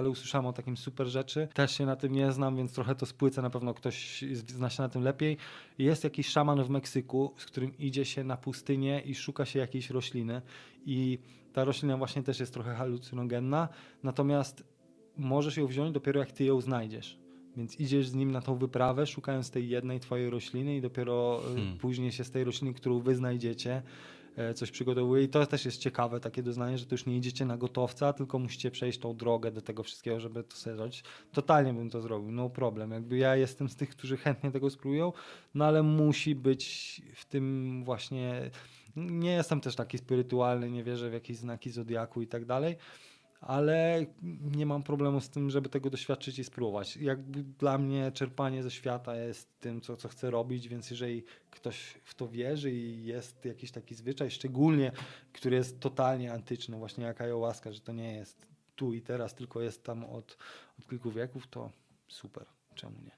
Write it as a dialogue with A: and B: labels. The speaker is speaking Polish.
A: ale usłyszałem o takim super rzeczy. Też się na tym nie znam, więc trochę to spłycę, na pewno ktoś zna się na tym lepiej. Jest jakiś szaman w Meksyku, z którym idzie się na pustynię i szuka się jakiejś rośliny i ta roślina właśnie też jest trochę halucynogenna, natomiast możesz ją wziąć dopiero jak ty ją znajdziesz. Więc idziesz z nim na tą wyprawę, szukając tej jednej twojej rośliny i dopiero e,
B: Hmm.
A: później się z tej rośliny, którą wy znajdziecie, coś przygotowuje. I to też jest ciekawe takie doznanie, że to już nie idziecie na gotowca, tylko musicie przejść tą drogę do tego wszystkiego, żeby to sobie. Totalnie bym to zrobił, no problem. Jakby ja jestem z tych, którzy chętnie tego spróbują, no ale musi być w tym właśnie... Nie jestem też taki spirytualny, nie wierzę w jakieś znaki zodiaku i tak dalej, ale nie mam problemu z tym, żeby tego doświadczyć i spróbować. Jakby dla mnie czerpanie ze świata jest tym, co, co chcę robić, więc jeżeli ktoś w to wierzy i jest jakiś taki zwyczaj, szczególnie, który jest totalnie antyczny, właśnie jak ayahuasca, że to nie jest tu i teraz, tylko jest tam od, od kilku wieków, to super. Czemu nie?